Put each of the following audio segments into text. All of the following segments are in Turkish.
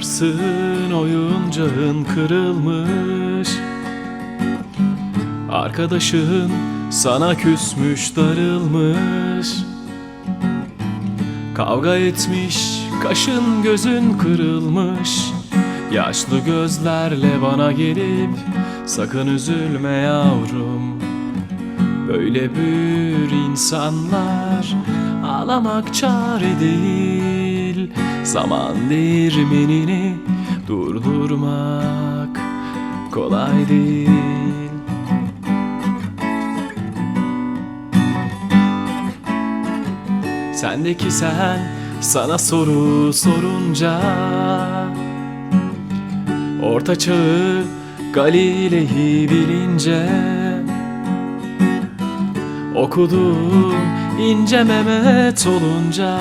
Oynamışsın oyuncağın kırılmış. Arkadaşın sana küsmüş darılmış. Kavga etmiş kaşın gözün kırılmış. Yaşlı gözlerle bana gelip Sakın üzülme yavrum. Böyle bir insanlar Ağlamak çare değil Zaman değirmenini durdurmak kolay değil. Sendeki sen sana soru sorunca Orta çağı Galile'yi bilince Okudum ince Mehmet olunca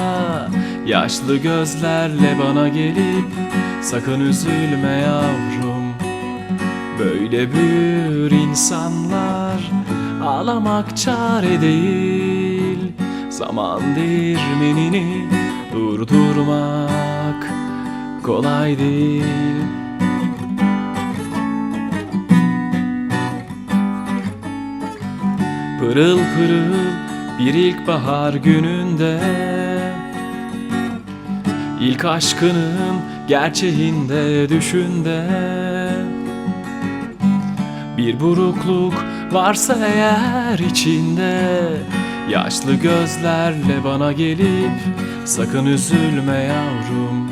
Yaşlı gözlerle bana gelip Sakın üzülme yavrum Böyle bir insanlar Ağlamak çare değil. Zaman değirmenini durdurmak kolay değil Pırıl pırıl bir ilkbahar gününde. İlk aşkının gerçeğinde düşünde. Bir burukluk varsa eğer içinde Yaşlı gözlerle bana gelip Sakın üzülme yavrum.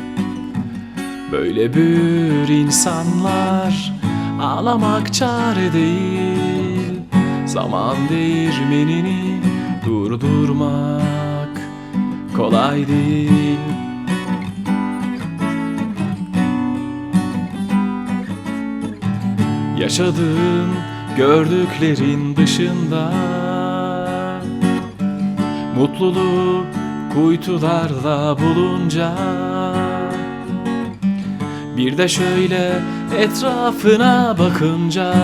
Böyle bir insanlar Ağlamak çare değil Zaman değirmenini durdurmak kolay değil. Yaşadığın gördüklerin dışında Mutluluğu kuytularda bulunca Bir de şöyle etrafına bakınca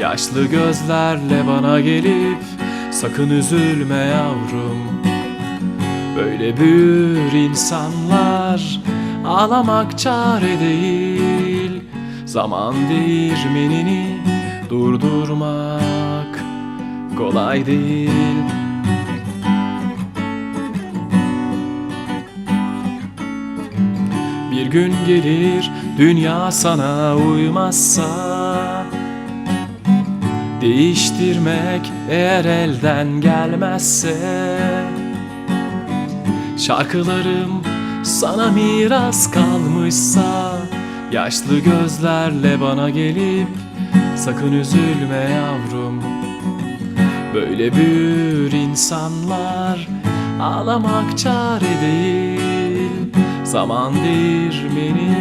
Yaşlı gözlerle bana gelip Sakın üzülme yavrum. Böyle bir insanlar Ağlamak çare değil. Zaman değirmenini durdurmak kolay değil. Bir gün gelir dünya sana uymazsa Değiştirmek eğer elden gelmezse Şarkılarım sana miras kalmışsa Yaşlı gözlerle bana gelip Sakın üzülme yavrum. Böyle bir insanlar Ağlamak çare değil Zaman değirmeni